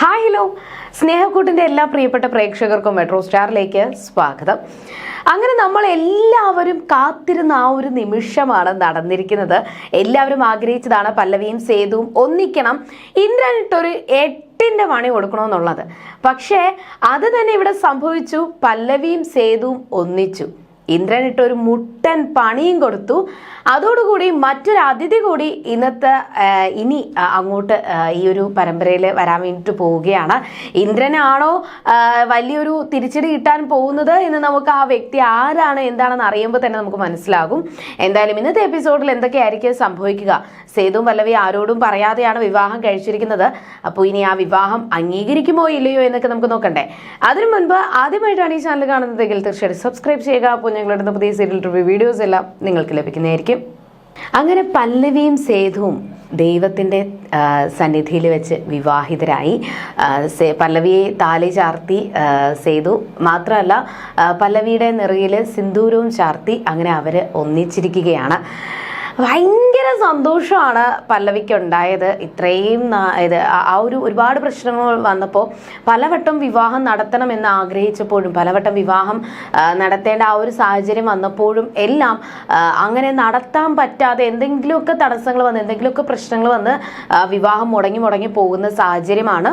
Hi hello. സ്നേഹക്കൂട്ടിന്റെ എല്ലാ പ്രിയപ്പെട്ട പ്രേക്ഷകർക്കും മെട്രോ സ്റ്റാറിലേക്ക് സ്വാഗതം. അങ്ങനെ നമ്മൾ എല്ലാവരും കാത്തിരുന്ന ആ ഒരു നിമിഷമാണ് നടന്നിരിക്കുന്നത്. എല്ലാവരും ആഗ്രഹിച്ചതാണ് പല്ലവിയും സേതുവും ഒന്നിക്കണം. ഇന്ദ്രനിട്ടൊരു എട്ടിന്റെ പണി കൊടുക്കണമെന്നുള്ളത്. പക്ഷേ അത് തന്നെ ഇവിടെ സംഭവിച്ചു. പല്ലവിയും സേതുവും ഒന്നിച്ചു. ഇന്ദ്രനിട്ട് ഒരു മുട്ടൻ പണിയും കൊടുത്തു. അതോടുകൂടി മറ്റൊരു അതിഥി കൂടി ഇന്നത്തെ ഇനി അങ്ങോട്ട് ഈ ഒരു പരമ്പരയിൽ വരാൻ വേണ്ടിയിട്ട് പോവുകയാണ്. ഇന്ദ്രനാണോ വലിയൊരു തിരിച്ചടി കിട്ടാൻ പോകുന്നത് എന്ന് നമുക്ക് ആ വ്യക്തി ആരാണ് എന്താണെന്ന് അറിയുമ്പോൾ തന്നെ നമുക്ക് മനസ്സിലാകും. എന്തായാലും ഇന്നത്തെ എപ്പിസോഡിൽ എന്തൊക്കെയായിരിക്കും സംഭവിക്കുക? സേതു പല്ലവി ആരോടും പറയാതെയാണ് വിവാഹം കഴിച്ചിരിക്കുന്നത്. അപ്പോൾ ഇനി ആ വിവാഹം അംഗീകരിക്കുമോ ഇല്ലയോ എന്നൊക്കെ നമുക്ക് നോക്കണ്ടേ. അതിനു മുൻപ് ആദ്യമായിട്ടാണ് ഈ ചാനൽ കാണുന്നതെങ്കിൽ തീർച്ചയായിട്ടും സബ്സ്ക്രൈബ് ചെയ്യുക. ഞങ്ങളുടെ പുതിയ സീരിയൽ റിവ്യൂ വീഡിയോസ് എല്ലാം നിങ്ങൾക്ക് ലഭിക്കുന്നതായിരിക്കും. അങ്ങനെ പല്ലവിയും സേതുവും ദൈവത്തിന്റെ സന്നിധിയിൽ വെച്ച് വിവാഹിതരായി. പല്ലവിയെ താലി ചാർത്തി സേതു മാത്രമല്ല പല്ലവിയുടെ നിറയിൽ സിന്ദൂരവും ചാർത്തി അങ്ങനെ അവർ ഒന്നിച്ചിരിക്കുകയാണ്. ഭയങ്കര സന്തോഷമാണ് പല്ലവിക്ക് ഉണ്ടായത് ഇത്രയും ഇത് ആ- ഒരു ഒരുപാട് പ്രശ്നങ്ങൾ വന്നപ്പോൾ പലവട്ടം വിവാഹം നടത്തണമെന്ന് ആഗ്രഹിച്ചപ്പോഴും പലവട്ടം വിവാഹം നടത്തേണ്ട ആ ഒരു സാഹചര്യം വന്നപ്പോഴും എല്ലാം അങ്ങനെ നടത്താൻ പറ്റാതെ എന്തെങ്കിലുമൊക്കെ തടസ്സങ്ങൾ വന്ന് എന്തെങ്കിലുമൊക്കെ പ്രശ്നങ്ങൾ വന്ന് വിവാഹം മുടങ്ങി മുടങ്ങി പോകുന്ന സാഹചര്യമാണ്.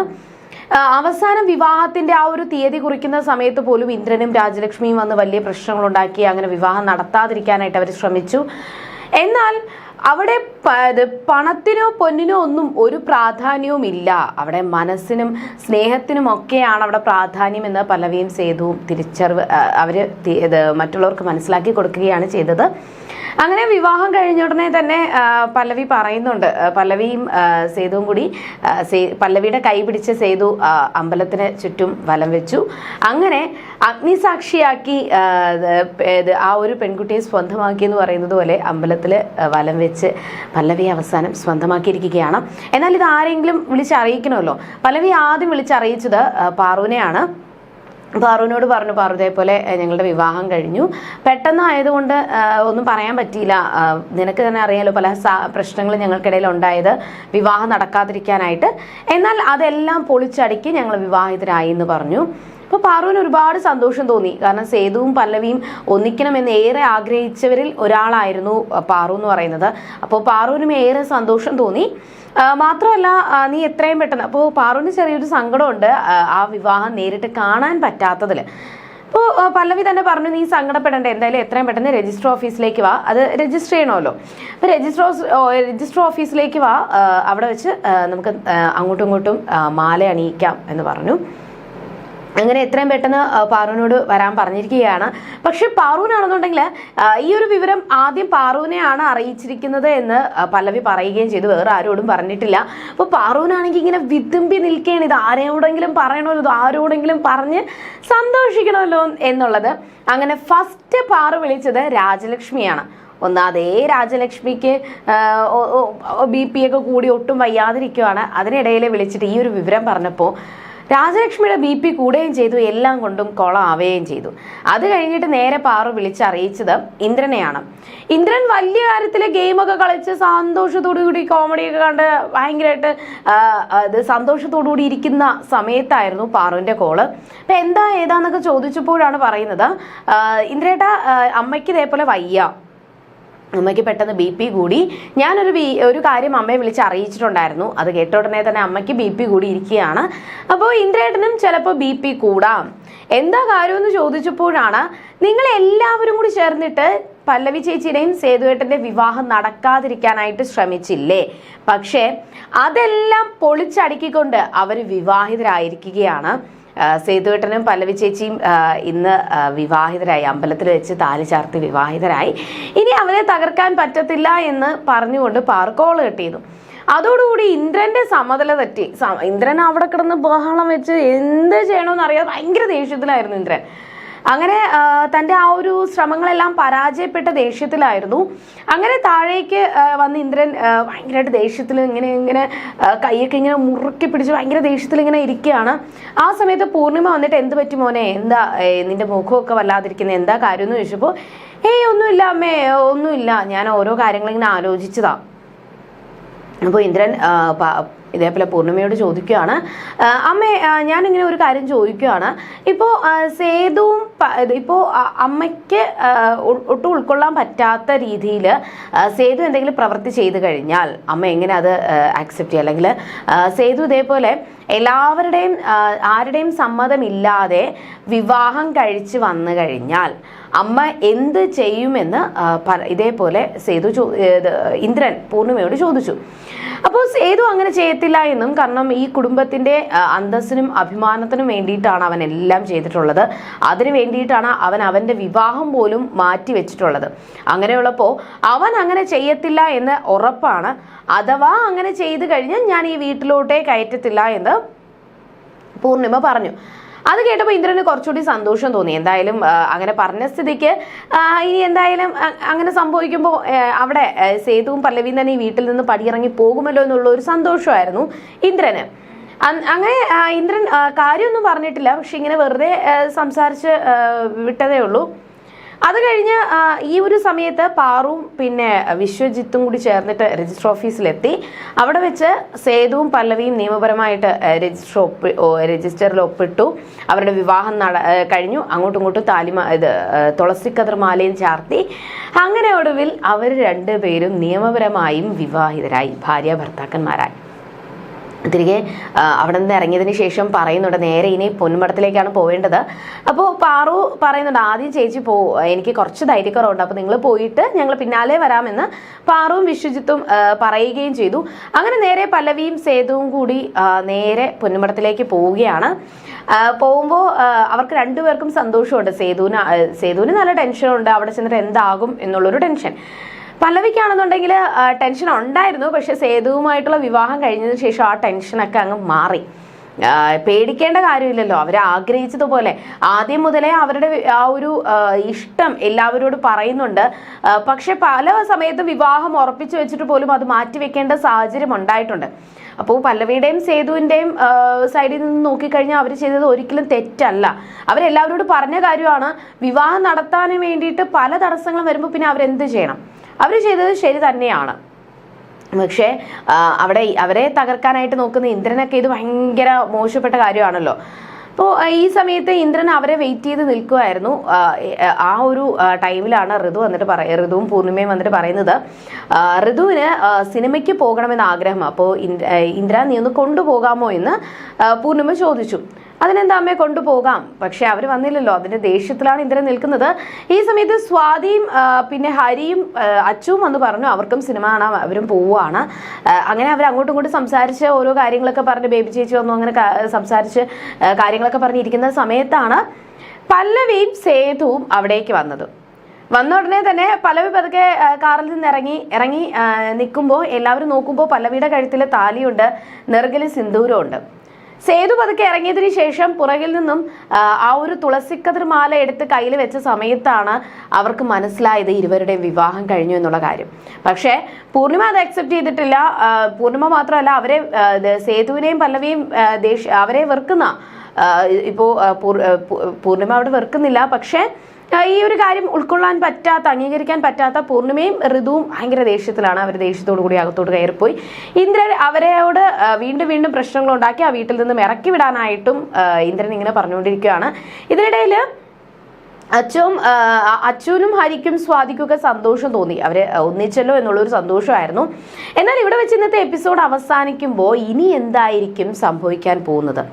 അവസാനം വിവാഹത്തിന്റെ ആ ഒരു തീയതി കുറിക്കുന്ന സമയത്ത് പോലും ഇന്ദ്രനും രാജലക്ഷ്മിയും വന്ന് വലിയ പ്രശ്നങ്ങൾ ഉണ്ടാക്കി അങ്ങനെ വിവാഹം നടത്താതിരിക്കാനായിട്ട് അവർ ശ്രമിച്ചു. എന്നാൽ അവിടെ പണത്തിനോ പൊന്നിനോ ഒന്നും ഒരു പ്രാധാന്യവും ഇല്ല. അവിടെ മനസ്സിനും സ്നേഹത്തിനും ഒക്കെയാണ് അവിടെ പ്രാധാന്യം എന്ന് പലവിയും സേതുവും തിരിച്ചറിവ് അവർ മറ്റുള്ളവർക്ക് മനസ്സിലാക്കി കൊടുക്കുകയാണ് ചെയ്തത്. അങ്ങനെ വിവാഹം കഴിഞ്ഞ ഉടനെ തന്നെ പല്ലവി പറയുന്നുണ്ട്. പല്ലവിയും സേതുവും കൂടി പല്ലവിയുടെ കൈ പിടിച്ച സേതു അമ്പലത്തിന് ചുറ്റും വലം വെച്ചു. അങ്ങനെ അഗ്നിസാക്ഷിയാക്കി ആ, ഒരു പെൺകുട്ടിയെ സ്വന്തമാക്കി എന്ന് പറയുന്നത് പോലെ അമ്പലത്തിൽ വലം വെച്ച് പല്ലവി അവസാനം സ്വന്തമാക്കിയിരിക്കുകയാണ്. എന്നാൽ ഇത് ആരെങ്കിലും വിളിച്ചറിയിക്കണമല്ലോ? പല്ലവി ആദ്യം വിളിച്ചറിയിച്ചത് പാറുവിനെയാണ്. പാറുവിനോട് പറഞ്ഞു പാറു ഇതേപോലെ ഞങ്ങളുടെ വിവാഹം കഴിഞ്ഞു. പെട്ടെന്ന് ആയതുകൊണ്ട് ഒന്നും പറയാൻ പറ്റിയില്ല. നിനക്ക് തന്നെ അറിയാലോ പല പ്രശ്നങ്ങളും ഞങ്ങൾക്കിടയിൽ ഉണ്ടായത്. വിവാഹം നടക്കാതിരിക്കാനായിട്ട്. എന്നാൽ അതെല്ലാം പൊളിച്ചടുക്കി ഞങ്ങൾ വിവാഹിതരായി എന്ന് പറഞ്ഞു. അപ്പോൾ പാറുവിന് ഒരുപാട് സന്തോഷം തോന്നി. കാരണം സേതുവും പല്ലവിയും ഒന്നിക്കണമെന്ന് ഏറെ ആഗ്രഹിച്ചവരിൽ ഒരാളായിരുന്നു പാറു എന്ന് പറയുന്നത്. അപ്പോൾ പാറുവിനും ഏറെ സന്തോഷം തോന്നി. മാത്രമല്ല നീ എത്രയും പെട്ടെന്ന് അപ്പോൾ പാറുവിന് ചെറിയൊരു സങ്കടമുണ്ട് ആ, വിവാഹം നേരിട്ട് കാണാൻ പറ്റാത്തതിൽ അപ്പോൾ പല്ലവി തന്നെ പറഞ്ഞു നീ സങ്കടപ്പെടേണ്ട എന്തായാലും എത്രയും പെട്ടെന്ന് രജിസ്റ്റർ ഓഫീസിലേക്ക് വാ. അത് രജിസ്റ്റർ ചെയ്യണമല്ലോ. അപ്പോൾ രജിസ്റ്റർ രജിസ്റ്റർ ഓഫീസിലേക്ക് വാ അവിടെ വെച്ച് നമുക്ക് അങ്ങോട്ടും ഇങ്ങോട്ടും മാല അണിയിക്കാം എന്ന് പറഞ്ഞു. അങ്ങനെ എത്രയും പെട്ടെന്ന് പാറുവിനോട് വരാൻ പറഞ്ഞിരിക്കുകയാണ്. പക്ഷെ പാറുവിനാണെന്നുണ്ടെങ്കിൽ ഈ ഒരു വിവരം ആദ്യം പാറുവിനെയാണ് അറിയിച്ചിരിക്കുന്നത് എന്ന് പല്ലവി പറയുകയും ചെയ്തു. വേറെ ആരോടും പറഞ്ഞിട്ടില്ല. അപ്പോൾ പാറുവിനാണെങ്കിൽ ഇങ്ങനെ വിതുമ്പി നിൽക്കുകയാണ്. ഇത് ആരോടെങ്കിലും പറയണമല്ലോ ഇത് ആരോടെങ്കിലും പറഞ്ഞ് സന്തോഷിക്കണമല്ലോ എന്നുള്ളത്. അങ്ങനെ ഫസ്റ്റ് പാറു വിളിച്ചത് രാജലക്ഷ്മിയാണ്. ഒന്ന് അതേ രാജലക്ഷ്മിക്ക് ബി പി ഒക്കെ കൂടി ഒട്ടും വയ്യാതിരിക്കുവാണ്. അതിനിടയിൽ വിളിച്ചിട്ട് ഈ ഒരു വിവരം പറഞ്ഞപ്പോൾ രാജലക്ഷ്മിയുടെ ബി പി കൂടുകയും ചെയ്തു എല്ലാം കൊണ്ടും കൊളാവുകയും ചെയ്തു. അത് കഴിഞ്ഞിട്ട് നേരെ പാറു വിളിച്ചറിയിച്ചത് ഇന്ദ്രനെയാണ്. ഇന്ദ്രൻ വലിയ കാര്യത്തിൽ ഗെയിമൊക്കെ കളിച്ച് സന്തോഷത്തോടു കൂടി കോമഡിയൊക്കെ കണ്ട് ഭയങ്കരമായിട്ട് ഇത് സന്തോഷത്തോടു കൂടി ഇരിക്കുന്ന സമയത്തായിരുന്നു പാറുവിന്റെ കോൾ അപ്പം എന്താ ഏതാന്നൊക്കെ ചോദിച്ചപ്പോഴാണ് പറയുന്നത് ഇന്ദ്രേട്ട അമ്മയ്ക്ക് ഇതേപോലെ വയ്യ. അമ്മയ്ക്ക് പെട്ടെന്ന് ബി പി കൂടി. ഞാനൊരു ബി ഒരു കാര്യം അമ്മയെ വിളിച്ച് അറിയിച്ചിട്ടുണ്ടായിരുന്നു. അത് കേട്ട ഉടനെ തന്നെ അമ്മയ്ക്ക് ബി പി കൂടി ഇരിക്കുകയാണ് അപ്പോൾ ഇന്ദ്രേട്ടനും ചിലപ്പോൾ ബി പി കൂടാം. എന്താ കാര്യമെന്ന് ചോദിച്ചപ്പോഴാണ് നിങ്ങൾ എല്ലാവരും കൂടി ചേർന്നിട്ട് പല്ലവി ചേച്ചിയുടെയും സേതുവേട്ടന്റെ വിവാഹം നടക്കാതിരിക്കാനായിട്ട് ശ്രമിച്ചില്ലേ? പക്ഷേ അതെല്ലാം പൊളിച്ചടുക്കിക്കൊണ്ട് അവർ വിവാഹിതരായിരിക്കുകയാണ്. സേതുവേട്ടനും പല്ലവി ചേച്ചിയും ഇന്ന് വിവാഹിതരായി. അമ്പലത്തിൽ വെച്ച് താലി ചാർത്തി വിവാഹിതരായി. ഇനി അവരെ തകർക്കാൻ പറ്റത്തില്ല എന്ന് പറഞ്ഞുകൊണ്ട് പാർക്കോൾ കെട്ടിയിരുന്നു. അതോടുകൂടി ഇന്ദ്രന്റെ സമതല തെറ്റി. ഇന്ദ്രൻ അവിടെ കിടന്ന് ബഹളം വെച്ച് എന്ത് ചെയ്യണമെന്ന് അറിയാതെ ഭയങ്കര ദേഷ്യത്തിലായിരുന്നു ഇന്ദ്രൻ. അങ്ങനെ തന്റെ ആ ഒരു ശ്രമങ്ങളെല്ലാം പരാജയപ്പെട്ട ദേഷ്യത്തിലായിരുന്നു. അങ്ങനെ താഴേക്ക് വന്ന് ഇന്ദ്രൻ ഭയങ്കരമായിട്ട് ദേഷ്യത്തിൽ ഇങ്ങനെ ഇങ്ങനെ കൈയൊക്കെ ഇങ്ങനെ മുറുക്കി പിടിച്ച് ഭയങ്കര ദേഷ്യത്തിൽ ഇങ്ങനെ ഇരിക്കുകയാണ്. ആ സമയത്ത് പൂർണിമ വന്നിട്ട് എന്ത് പറ്റി മോനെ? എന്താ നിന്റെ മുഖമൊക്കെ വല്ലാതിരിക്കുന്നത് എന്താ കാര്യം? എന്ന് ചോദിച്ചപ്പോൾ ഏയ് ഒന്നുമില്ല അമ്മേ ഒന്നുമില്ല. ഞാൻ ഓരോ കാര്യങ്ങളിങ്ങനെ ആലോചിച്ചതാ. അപ്പോൾ ഇന്ദ്രൻ ഇതേപോലെ പൂർണിമയോട് ചോദിക്കുകയാണ് അമ്മേ ഞാനിങ്ങനെ ഒരു കാര്യം ചോദിക്കുകയാണ്. ഇപ്പോൾ സേതുവും ഇപ്പോൾ അമ്മയ്ക്ക് ഒട്ടും ഉൾക്കൊള്ളാൻ പറ്റാത്ത രീതിയിൽ സേതു എന്തെങ്കിലും പ്രവൃത്തി ചെയ്തു കഴിഞ്ഞാൽ അമ്മ എങ്ങനെ അത് ആക്സെപ്റ്റ് ചെയ്യുക അല്ലെങ്കിൽ സേതു ഇതേപോലെ എല്ലാവരുടെയും ആരുടെയും സമ്മതമില്ലാതെ വിവാഹം കഴിച്ച് വന്നു കഴിഞ്ഞാൽ അമ്മ എന്ത് ചെയ്യുമെന്ന് ഇതേപോലെ സേതു ഇന്ദ്രൻ പൂർണിമയോട് ചോദിച്ചു. അപ്പോൾ സേതു അങ്ങനെ ചെയ്യത്തില്ല എന്നും കാരണം ഈ കുടുംബത്തിന്റെ അന്തസ്സിനും അഭിമാനത്തിനും വേണ്ടിയിട്ടാണ് അവൻ എല്ലാം ചെയ്തിട്ടുള്ളത്. അതിനു വേണ്ടിയിട്ടാണ് അവൻ അവന്റെ വിവാഹം പോലും മാറ്റി വെച്ചിട്ടുള്ളത്. അങ്ങനെയുള്ളപ്പോൾ അവൻ അങ്ങനെ ചെയ്യത്തില്ല എന്ന് ഉറപ്പാണ്. അഥവാ അങ്ങനെ ചെയ്തു കഴിഞ്ഞാൽ ഞാൻ ഈ വീട്ടിലോട്ടേ കയറ്റത്തില്ല എന്ന് പൂർണിമ പറഞ്ഞു. അത് കേട്ടപ്പോൾ ഇന്ദ്രന് കുറച്ചുകൂടി സന്തോഷം തോന്നി. എന്തായാലും അങ്ങനെ പറഞ്ഞ സ്ഥിതിക്ക് ഇനി എന്തായാലും അങ്ങനെ സംഭവിക്കുമ്പോൾ അവിടെ സേതുവും പല്ലവിയും തന്നെ ഈ വീട്ടിൽ നിന്ന് പടിയിറങ്ങി പോകുമല്ലോ എന്നുള്ള ഒരു സന്തോഷമായിരുന്നു ഇന്ദ്രന്. അങ്ങനെ ഇന്ദ്രൻ കാര്യമൊന്നും പറഞ്ഞിട്ടില്ല. പക്ഷെ ഇങ്ങനെ വെറുതെ സംസാരിച്ച് വിട്ടതേ ഉള്ളൂ. അത് കഴിഞ്ഞ് ഈ ഒരു സമയത്ത് പാറും പിന്നെ വിശ്വജിത്തും കൂടി ചേർന്നിട്ട് രജിസ്റ്റർ ഓഫീസിലെത്തി. അവിടെ വെച്ച് സേതുവും പല്ലവിയും നിയമപരമായിട്ട് രജിസ്റ്റർ ഒപ്പ് രജിസ്റ്ററിൽ ഒപ്പിട്ടു. അവരുടെ വിവാഹം നട കഴിഞ്ഞു. അങ്ങോട്ടും ഇങ്ങോട്ടും താലിമ ഇത് ആ, തുളസിക്കതിർ മാലയും ചാർത്തി. അങ്ങനെ ഒടുവിൽ അവർ രണ്ടുപേരും നിയമപരമായും വിവാഹിതരായി. ഭാര്യ ഭർത്താക്കന്മാരായി. തിരികെ അവിടെ നിന്ന് ഇറങ്ങിയതിന് ശേഷം പറയുന്നുണ്ട് നേരെ ഇനി പൊന്മടത്തിലേക്കാണ് പോവേണ്ടത്. അപ്പോൾ പാറു പറയുന്നുണ്ട് ആദ്യം ചേച്ചി പോ എനിക്ക് കുറച്ച് ധൈര്യക്കുറവുണ്ട്. അപ്പോൾ നിങ്ങൾ പോയിട്ട് ഞങ്ങൾ പിന്നാലെ വരാമെന്ന് പാറുവും വിശ്വജിത്തും പറയുകയും ചെയ്തു. അങ്ങനെ നേരെ പല്ലവിയും സേതുവും കൂടി നേരെ പൊന്മടത്തിലേക്ക് പോവുകയാണ്. പോകുമ്പോൾ അവർക്ക് രണ്ടുപേർക്കും സന്തോഷമുണ്ട്. സേതുവിന് സേതുവിന് നല്ല ടെൻഷനുണ്ട്. അവിടെ ചെന്നിട്ട് എന്താകും എന്നുള്ളൊരു ടെൻഷൻ. പല്ലവിക്കാണെന്നുണ്ടെങ്കിൽ ടെൻഷൻ ഉണ്ടായിരുന്നു. പക്ഷെ സേതുവുമായിട്ടുള്ള വിവാഹം കഴിഞ്ഞതിന് ശേഷം ആ ടെൻഷനൊക്കെ അങ്ങ് മാറി. പേടിക്കേണ്ട കാര്യമില്ലല്ലോ. അവർ ആഗ്രഹിച്ചതുപോലെ. ആദ്യം മുതലേ അവരുടെ ആ ഒരു ഇഷ്ടം എല്ലാവരോടും പറയുന്നുണ്ട്. പക്ഷെ പല സമയത്തും വിവാഹം ഉറപ്പിച്ചു വെച്ചിട്ട് പോലും അത് മാറ്റിവെക്കേണ്ട സാഹചര്യം ഉണ്ടായിട്ടുണ്ട്. അപ്പോൾ പല്ലവിയുടെയും സേതുവിന്റെയും സൈഡിൽ നിന്ന് നോക്കിക്കഴിഞ്ഞാൽ അവർ ചെയ്തത് ഒരിക്കലും തെറ്റല്ല. അവരെല്ലാവരോടും പറഞ്ഞ കാര്യമാണ് വിവാഹം നടത്താൻ വേണ്ടിയിട്ട് പല തടസ്സങ്ങളും വരുമ്പോൾ പിന്നെ അവരെന്ത് ചെയ്യണം? അവർ ചെയ്തത് ശരി തന്നെയാണ്. പക്ഷേ അവിടെ അവരെ തകർക്കാനായിട്ട് നോക്കുന്ന ഇന്ദ്രനൊക്കെ ഇത് ഭയങ്കര മോശപ്പെട്ട കാര്യമാണല്ലോ. അപ്പോൾ ഈ സമയത്ത് ഇന്ദ്രൻ അവരെ വെയിറ്റ് ചെയ്ത് നിൽക്കുമായിരുന്നു ആ, ഒരു ടൈമിലാണ് ഋതു വന്നിട്ട് പറയ ഋതുവും പൂർണിമയും വന്നിട്ട് പറയുന്നത്. ഋതുവിന് സിനിമയ്ക്ക് പോകണമെന്ന് ആഗ്രഹം. അപ്പോൾ ഇന്ദ്ര നീ ഒന്ന് കൊണ്ടുപോകാമോ എന്ന് പൂർണിമ ചോദിച്ചു. അതിനെന്താ അമ്മയെ കൊണ്ടുപോകാം? പക്ഷെ അവർ വന്നില്ലല്ലോ. അതിന്റെ ദേഷ്യത്തിലാണ് ഇന്ദ്രൻ നിൽക്കുന്നത്. ഈ സമയത്ത് സ്വാതിയും പിന്നെ ഹരിയും അച്ചുവും വന്ന് പറഞ്ഞു അവർക്കും സിനിമ കാണാൻ അവരും പോവുകയാണ്. അങ്ങനെ അവർ അങ്ങോട്ടും ഇങ്ങോട്ടും സംസാരിച്ച് ഓരോ കാര്യങ്ങളൊക്കെ പറഞ്ഞ് ബേബി ചേച്ചി വന്നു അങ്ങനെ സംസാരിച്ച് കാര്യങ്ങളൊക്കെ പറഞ്ഞിരിക്കുന്ന സമയത്താണ് പല്ലവിയും സേതുവും അവിടേക്ക് വന്നത്. വന്ന ഉടനെ തന്നെ പല്ലവി പതുക്കെ കാറിൽ നിന്ന് ഇറങ്ങി ഇറങ്ങി നിൽക്കുമ്പോൾ എല്ലാവരും നോക്കുമ്പോൾ പല്ലവിയുടെ കഴുത്തിൽ താലിയുണ്ട് നെറുകിൽ സിന്ദൂരമുണ്ട് സേതു പതുക്കെ ഇറങ്ങിയതിന് ശേഷം പുറകിൽ നിന്നും ആ, ഒരു തുളസിക്കതിർ മാല എടുത്ത് കയ്യിൽ വെച്ച സമയത്താണ് അവർക്ക് മനസ്സിലായത് ഇരുവരുടെയും വിവാഹം കഴിഞ്ഞു എന്നുള്ള കാര്യം. പക്ഷേ പൂർണിമ അത് അക്സെപ്റ്റ് ചെയ്തിട്ടില്ല. പൂർണിമ മാത്രമല്ല അവരെ സേതുവിനെയും പല്ലവിയും അവരെ വെറുക്കുന്ന ആ, ഇപ്പോ ആ, പൂർ- ആ, പൂ- പൂർണിമ അവിടെ വെറുക്കുന്നില്ല. പക്ഷേ ഈ ഒരു കാര്യം ഉൾക്കൊള്ളാൻ പറ്റാത്ത അംഗീകരിക്കാൻ പറ്റാത്ത പൂർണിമയും ഋതുവും ഭയങ്കര ദേഷ്യത്തിലാണ്. അവർ ദേഷ്യത്തോടു കൂടി അകത്തോട്ട് കയറിപ്പോയി. ഇന്ദ്രൻ അവരോട് ആ, വീണ്ടും വീണ്ടും പ്രശ്നങ്ങൾ ഉണ്ടാക്കി ആ വീട്ടിൽ നിന്നും ഇറക്കി വിടാനായിട്ടും ഇന്ദ്രൻ ഇങ്ങനെ പറഞ്ഞുകൊണ്ടിരിക്കുകയാണ്. ഇതിനിടയിൽ അച്ഛനും അച്ഛനും ഹരിക്കും സ്വാതിക്കൊക്കെ സന്തോഷം തോന്നി. അവർ ഒന്നിച്ചല്ലോ എന്നുള്ളൊരു സന്തോഷമായിരുന്നു. എന്നാൽ ഇവിടെ വെച്ച് ഇന്നത്തെ എപ്പിസോഡ് അവസാനിക്കുമ്പോൾ ഇനി എന്തായിരിക്കും സംഭവിക്കാൻ പോകുന്നത്?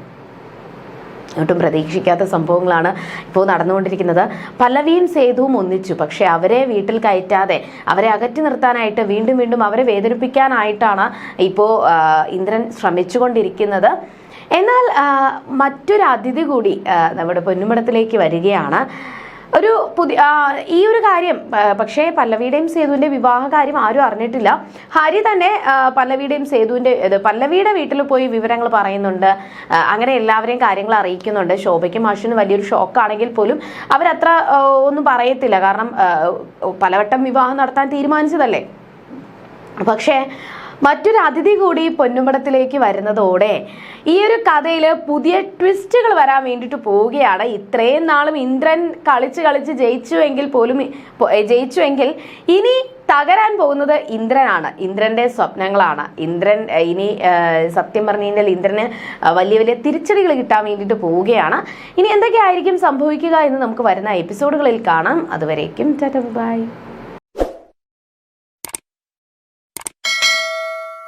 ഒട്ടും പ്രതീക്ഷിക്കാത്ത സംഭവങ്ങളാണ് ഇപ്പോൾ നടന്നുകൊണ്ടിരിക്കുന്നത്. പല്ലവിയും സേതുവും ഒന്നിച്ചു. പക്ഷേ അവരെ വീട്ടിൽ കയറ്റാതെ അവരെ അകറ്റി നിർത്താനായിട്ട് വീണ്ടും വീണ്ടും അവരെ വേദനിപ്പിക്കാനായിട്ടാണ് ഇപ്പോൾ ഇന്ദ്രൻ ശ്രമിച്ചുകൊണ്ടിരിക്കുന്നത്. എന്നാൽ മറ്റൊരു അതിഥി കൂടി നമ്മുടെ പൊന്നുമടത്തിലേക്ക് വരികയാണ്. ഒരു പുതിയ ഈ ഒരു കാര്യം പക്ഷേ പല്ലവിയുടെയും സേതുവിന്റെ വിവാഹ കാര്യം ആരും അറിഞ്ഞിട്ടില്ല. ഹരി തന്നെ പല്ലവിയുടെയും സേതുവിന്റെ പല്ലവിയുടെ വീട്ടിൽ പോയി വിവരങ്ങൾ പറയുന്നുണ്ട്. അങ്ങനെ എല്ലാവരെയും കാര്യങ്ങൾ അറിയിക്കുന്നുണ്ട്. ശോഭയ്ക്കും അശ്വിനും വലിയൊരു ഷോക്കാണെങ്കിൽ പോലും അവരത്ര ഒന്നും പറയത്തില്ല. കാരണം പലവട്ടം വിവാഹം നടത്താൻ തീരുമാനിച്ചതല്ലേ? പക്ഷേ മറ്റൊരു അതിഥി കൂടി പൊന്നുമടത്തിലേക്ക് വരുന്നതോടെ ഈ ഒരു കഥയിൽ പുതിയ ട്വിസ്റ്റുകൾ വരാൻ വേണ്ടിയിട്ട് പോവുകയാണ്. ഇത്രയും നാളും ഇന്ദ്രൻ കളിച്ച് കളിച്ച് ജയിച്ചുവെങ്കിൽ പോലും ജയിച്ചുവെങ്കിൽ ഇനി തകരാൻ പോകുന്നത് ഇന്ദ്രനാണ്. ഇന്ദ്രന്റെ സ്വപ്നങ്ങളാണ്. ഇന്ദ്രൻ ഇനി സത്യം പറഞ്ഞു കഴിഞ്ഞാൽ ഇന്ദ്രന് വലിയ വലിയ തിരിച്ചടികൾ കിട്ടാൻ വേണ്ടിയിട്ട് പോവുകയാണ്. ഇനി എന്തൊക്കെയായിരിക്കും സംഭവിക്കുക എന്ന് നമുക്ക് വരുന്ന എപ്പിസോഡുകളിൽ കാണാം. അതുവരേക്കും ബൈ.